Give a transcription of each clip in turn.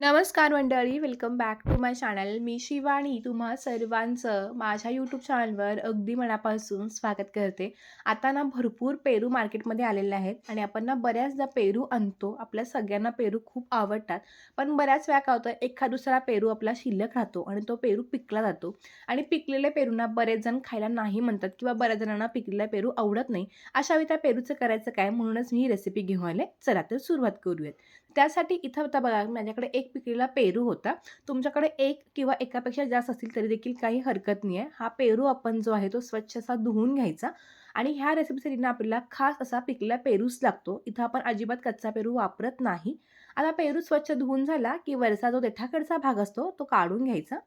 नमस्कार मंडळी welcome back to my channel मी शिवानी तुम्हा सर्वांचं माझ्या यूट्यूब चॅनलवर अगदी मनापासून स्वागत करते. आता ना भरपूर पेरू मार्केटमध्ये आलेले आहेत आणि आपण ना बऱ्याचदा पेरू आणतो. आपल्या सगळ्यांना पेरू खूप आवडतात. पण बऱ्याच वेळा काय होतं एखाद दुसरा पेरू आपला शिल्लक राहतो आणि तो पेरू पिकला जातो. आणि पिकलेले पेरूंना बरेच जण खायला नाही म्हणतात किंवा बऱ्याच जणांना पिकलेला पेरू आवडत नाही. अशा वेळी त्या पेरूचं करायचं काय? म्हणूनच मी ही रेसिपी घेऊन आले. चला तर सुरुवात करूयात. त्यासाठी इथं आता बघा माझ्याकडे एक पिकलेला पेरू होता. तुमच्याकडे एक किंवा एकापेक्षा जास्त असतील तरी देखील काही हरकत नाही आहे हा पेरू आपण जो आहे तो स्वच्छ असा धुवून घ्यायचा आणि ह्या रेसिपीसाठी ना आपल्याला खास असा पिकलेला पेरूच लागतो. इथं आपण अजिबात कच्चा पेरू वापरत नाही. आता पेरू स्वच्छ धुवून झाला की वरचा जो देठाकडचा भाग असतो तो काढून घ्यायचा.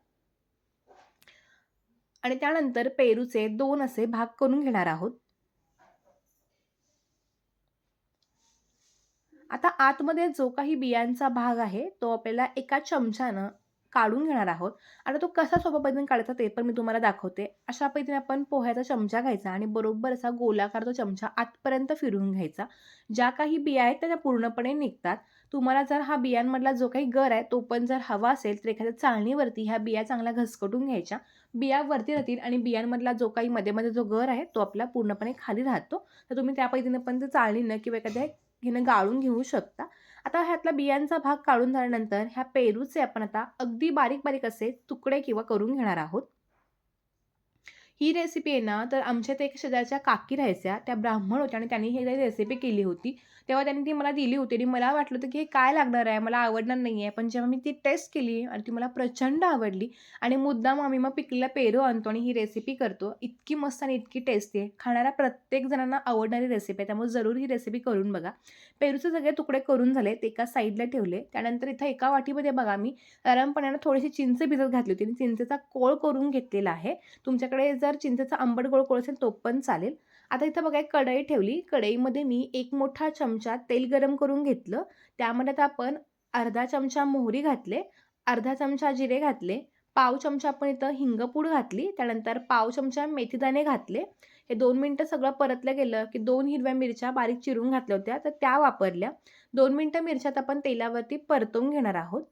आणि त्यानंतर पेरूचे दोन असे भाग करून घेणार आहोत. आता आतमध्ये जो काही बियांचा भाग आहे तो आपल्याला एका चमच्यानं काढून घेणार आहोत. आता तो कसा सोप्या पद्धतीने काढायचा ते पण मी तुम्हाला दाखवते. अशा पद्धतीने आपण पोह्याचा चमचा घ्यायचा आणि बरोबर असा गोलाकार तो चमचा आतपर्यंत फिरवून घ्यायचा. ज्या काही बिया आहेत त्या पूर्णपणे निघतात. तुम्हाला जर हा बियांमधला जो काही गर आहे तो पण जर हवा असेल तर एखाद्या चाळणीवरती ह्या बिया चांगल्या घसकटून घ्यायच्या. बिया वरती राहतील आणि बियांमधला जो काही मध्ये मध्ये जो गर आहे तो आपला पूर्णपणे खाली राहतो. तर तुम्ही त्या पद्धतीने पण ते चाळणीनं किंवा एखाद्या घेणं गाळून घेऊ शकता. आता ह्यातला बियांचा भाग काढून झाल्यानंतर ह्या पेरूचे आपण आता अगदी बारीक बारीक असे तुकडे किंवा करून घेणार आहोत. ही रेसिपी आहे ना तर आमच्या ते एक शेजारच्या काकी राहायच्या त्या ब्राह्मण होत्या आणि त्यांनी ही रेसिपी केली होती. तेव्हा त्यांनी ती मला दिली होती आणि मला वाटलं होतं की हे काय लागणार आहे मला आवडणार नाही आहे पण जेव्हा मी ती टेस्ट केली आणि ती मला प्रचंड आवडली आणि मुद्दाम आम्ही मग पिकलेला पेरू आणतो आणि ही रेसिपी करतो इतकी मस्त आणि इतकी टेस्टी आहे. खाणाऱ्या प्रत्येक जणांना आवडणारी रेसिपी आहे त्यामुळे जरूर ही रेसिपी करून बघा. पेरूचे सगळे तुकडे करून झाले ते एका साईडला ठेवले. त्यानंतर इथं एका वाटीमध्ये बघा मी गरम पाण्यानं थोडीशी चिंच भिजत घातली होती आणि चिंचेचा कोळ करून घेतलेला आहे. तुमच्याकडे जर चिंचेचा आंबट गोळ कोळसेल तो पण चालेल. आता इथं बघा एक कढई ठेवली. कढईमध्ये मी एक मोठा चमचा तेल गरम करून घेतलं. त्यामध्ये आता आपण अर्धा चमचा मोहरी घातले अर्धा चमचा जिरे घातले पाव चमचा आपण इथं हिंगपूड घातली त्यानंतर पाव चमचा मेथीदाणे घातले. हे दोन मिनटं सगळं परतलं गेलं की दोन हिरव्या मिरच्या बारीक चिरून घातल्या होत्या तर त्या वापरल्या. दोन मिनटं मिरच्यात आपण तेलावरती परतवून घेणार आहोत.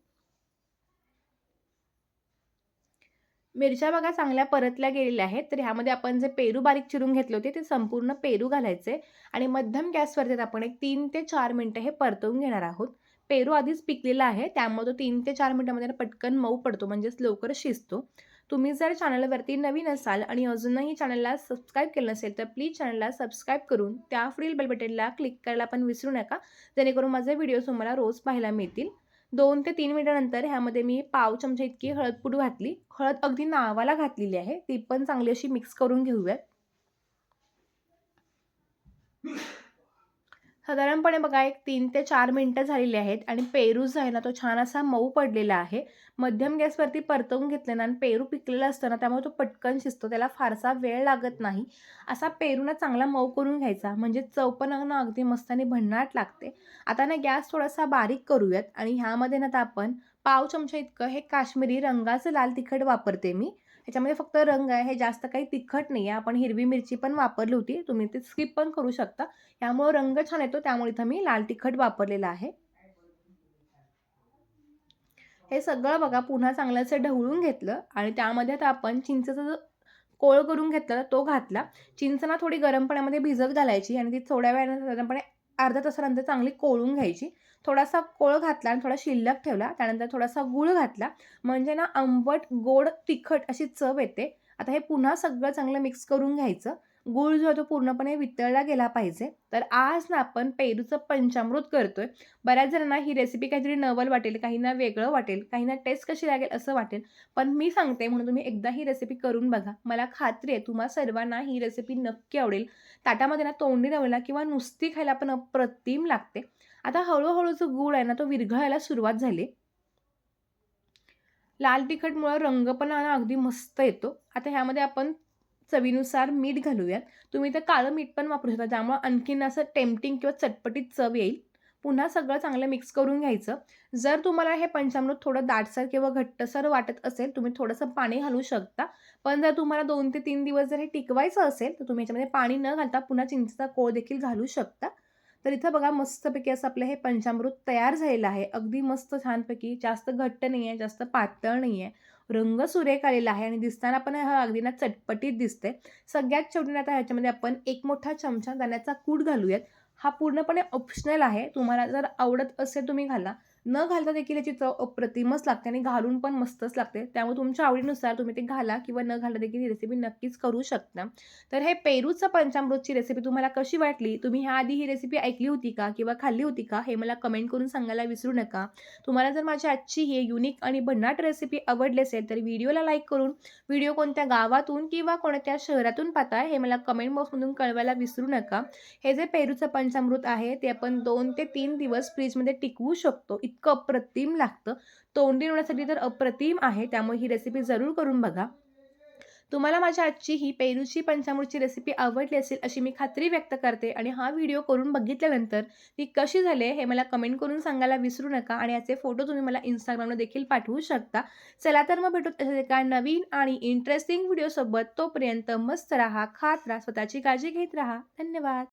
मिरच्या बघा चांगल्या परतल्या गेलेल्या आहेत. तर ह्यामध्ये आपण जे पेरू बारीक चिरून घेतले होते ते संपूर्ण पेरू घालायचे आणि मध्यम गॅसवरती आपण एक तीन ते चार मिनटं हे परतवून घेणार आहोत. पेरू आधीच पिकलेला आहे त्यामुळे तो तीन ते चार मिनटामध्ये पटकन मऊ पडतो म्हणजेच लवकर शिजतो. तुम्ही जर चॅनलवरती नवीन असाल आणि अजूनही चॅनलला सबस्क्राईब केलं नसेल तर प्लीज चॅनलला सबस्क्राईब करून त्या पुढील बेल बटनला क्लिक करायला पण विसरू नका. जेणेकरून माझे व्हिडिओ तुम्हाला रोज पाहायला मिळतील. दोन ते तीन मिनिटानंतर ह्यामध्ये मी पाव चमचा इतकी हळद पूड घातली. हळद अगदी नावाला घातलेली आहे. ती पण चांगली अशी मिक्स करून घेऊयात साधारणपणे बघा एक तीन ते चार मिनटं झालेली आहेत आणि पेरू जो आहे ना तो छान असा मऊ पडलेला आहे. मध्यम गॅसवरती परतवून घेतले ना आणि पेरू पिकलेला असतं ना त्यामुळे तो पटकन शिजतो त्याला फारसा वेळ लागत नाही. असा पेरू ना चांगला मऊ करून घ्यायचा म्हणजे चव पण ना अगदी मस्त आणि भन्नाट लागते. आता ना गॅस थोडासा बारीक करूयात आणि ह्यामध्ये ना आपण पाव चमचा इतकं हे काश्मीरी रंगाचं लाल तिखट वापरते मी. ह्याच्यामध्ये फक्त रंग आहे हे जास्त काही तिखट नाही आहे. आपण हिरवी मिरची पण वापरली होती तुम्ही ते स्किप पण करू शकता. यामुळं रंग छान येतो त्यामुळे इथं मी लाल तिखट वापरलेलं आहे. हे सगळं बघा पुन्हा चांगलं ढवळून घेतलं आणि त्यामध्ये आता आपण चिंचेचा जो कोळ करून घेतला तो घातला. चिंच ना थोडी गरम पाण्यामध्ये भिजत घालायची आणि ती थोड्या वेळाने साधारणपणे अर्ध्या तासानंतर चांगली कोळून घ्यायची. थोडासा कोळ घातला आणि थोडा शिल्लक ठेवला. त्यानंतर थोडासा गूळ घातला. म्हणजे ना आंबट गोड तिखट अशी चव येते. आता हे पुन्हा सगळं चांगलं मिक्स करून घ्यायचं. गूळ जो आहे तो पूर्णपणे वितळला गेला पाहिजे. तर आज ना आपण पेरूचं पंचामृत करतोय. बऱ्याच जणांना ही रेसिपी काहीतरी नवल वाटेल काहींना वेगळं वाटेल काहींना टेस्ट कशी लागेल असं वाटेल. पण मी सांगते म्हणून तुम्ही एकदा ही रेसिपी करून बघा. मला खात्री आहे तुम्हा सर्वांना ही रेसिपी नक्की आवडेल. ताटामध्ये ना तोंडी रवला किंवा नुसती खायला पण अप्रतिम लागते. आता हळूहळू जो गूळ आहे ना तो विरघळायला सुरुवात झाली. लाल तिखटमुळं रंग पण अगदी मस्त येतो. आता ह्यामध्ये आपण चवीनुसार मीठ घालूयात. तुम्ही तर काळं मीठ पण वापरू शकता. त्यामुळं आणखीन असं टेम्पटिंग किंवा चटपटीत चव येईल. पुन्हा सगळं चांगलं मिक्स करून घ्यायचं. जर तुम्हाला हे पंचामृत थोडं दाटसर किंवा घट्टसर वाटत असेल तुम्ही थोडंसं पाणी घालू शकता. पण जर तुम्हाला दोन ते तीन दिवस जर हे टिकवायचं असेल तर तुम्ही याच्यामध्ये पाणी न घालता पुन्हा चिंचेचा कोळ देखील घालू शकता. तर इथं बघा मस्तपैकी असं आपलं हे पंचामृत तयार झालेलं आहे. अगदी मस्त छानपैकी. जास्त घट्ट नाही आहे जास्त पातळ नाही आहे रंग सुरेख आलेला आहे आणि दिसताना पण हा अगदी ना चटपटीत दिसते सगळ्यात शेवटी आता ह्याच्यामध्ये आपण एक मोठा चमचा दाण्याचा कूट घालूयात. हा पूर्णपणे ऑप्शनल आहे. तुम्हाला जर आवडत असेल तुम्ही घाला. न घालता देखील याची चव अप्रतिमच लागते आणि घालून पण मस्तच लागते. त्यामुळे तुमच्या आवडीनुसार तुम्ही ते घाला किंवा न घालता देखील ही रेसिपी नक्कीच करू शकता. तर हे पेरूचं पंचामृतची रेसिपी तुम्हाला कशी वाटली? तुम्ही ह्या आधी ही रेसिपी ऐकली होती का किंवा खाल्ली होती का? हे मला कमेंट करून सांगायला विसरू नका. तुम्हाला जर माझी आजची ही युनिक आणि भन्नाट रेसिपी आवडली असेल तर व्हिडिओला लाईक करून व्हिडिओ कोणत्या गावातून किंवा कोणत्या शहरातून पाहताय हे मला कमेंट बॉक्समधून कळवायला विसरू नका. हे जे पेरूचं पंचामृत आहे ते आपण दोन ते तीन दिवस फ्रीजमध्ये टिकवू शकतो. इतकं अप्रतिम लागतं. तोंडी होण्यासाठी तर अप्रतिम आहे. त्यामुळे ही रेसिपी जरूर करून बघा. तुम्हाला माझ्या आजची ही पेरूची पंचामृतची रेसिपी आवडली असेल अशी मी खात्री व्यक्त करते. आणि हा व्हिडिओ करून बघितल्यानंतर ती कशी झाली हे मला कमेंट करून सांगायला विसरू नका. आणि याचे फोटो तुम्ही मला इंस्टाग्रामला देखील पाठवू शकता. चला तर मग भेटूत तसेच एका नवीन आणि इंटरेस्टिंग व्हिडिओसोबत तोपर्यंत मस्त राहा खात राहा स्वतःची काळजी घेत राहा. धन्यवाद.